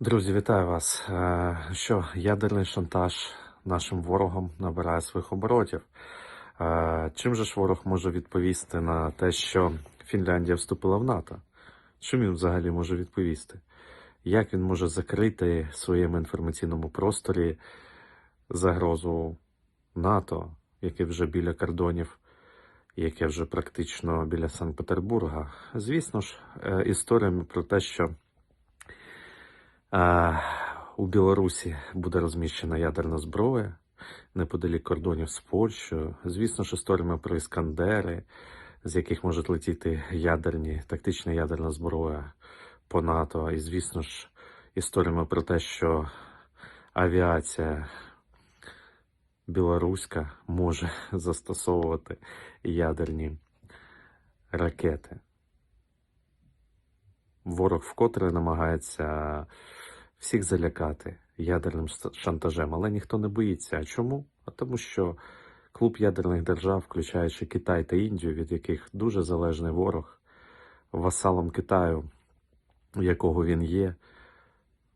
Друзі, вітаю вас. Е, Що ядерний шантаж нашим ворогам набирає своїх оборотів. Е, Чим же ж ворог може відповісти на те, що Фінляндія вступила в НАТО? Чим він взагалі може відповісти? Як він може закрити в своєму інформаційному просторі загрозу НАТО, яке вже біля кордонів, яке вже практично біля Санкт-Петербурга? Звісно ж, е, історіями про те, що а, у Білорусі буде розміщена ядерна зброя неподалік кордонів з Польщею. Звісно ж, історіями про іскандери, з яких можуть летіти ядерні, тактична ядерна зброя по НАТО. І, звісно ж, історіями про те, що авіація білоруська може застосовувати ядерні ракети. Ворог вкотре намагається всіх залякати ядерним шантажем, але ніхто не боїться. А чому? А тому що клуб ядерних держав, включаючи Китай та Індію, від яких дуже залежний ворог, васалом Китаю, якого він є,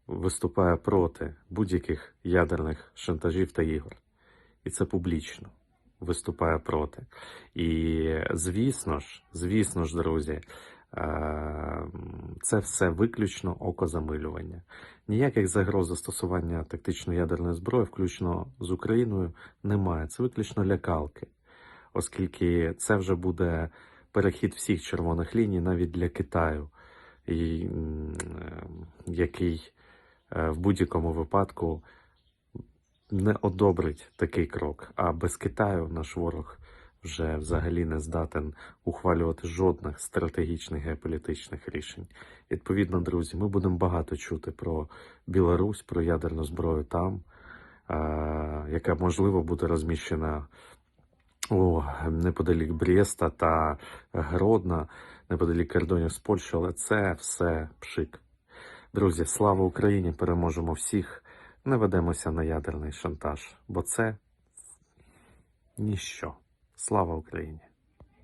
виступає проти будь-яких ядерних шантажів та ігор. І це публічно виступає проти. І звісно ж, звісно ж, друзі, е, це все виключно окозамилювання. Ніяких загроз застосування тактичної ядерної зброї, включно з Україною, немає. Це виключно лякалки, оскільки це вже буде перехід всіх червоних ліній навіть для Китаю, е, який е, в будь-якому випадку не одобрить такий крок. А без Китаю наш ворог вже взагалі не здатен ухвалювати жодних стратегічних геополітичних рішень. Відповідно, друзі, ми будемо багато чути про Білорусь, про ядерну зброю там, яка можливо буде розміщена у неподалік Брєста та Гродна, неподалік кордонів з Польщею, але це все пшик. Друзі, слава Україні! Переможемо всіх. Не ведемося на ядерний шантаж, бо це ніщо. Слава Україні!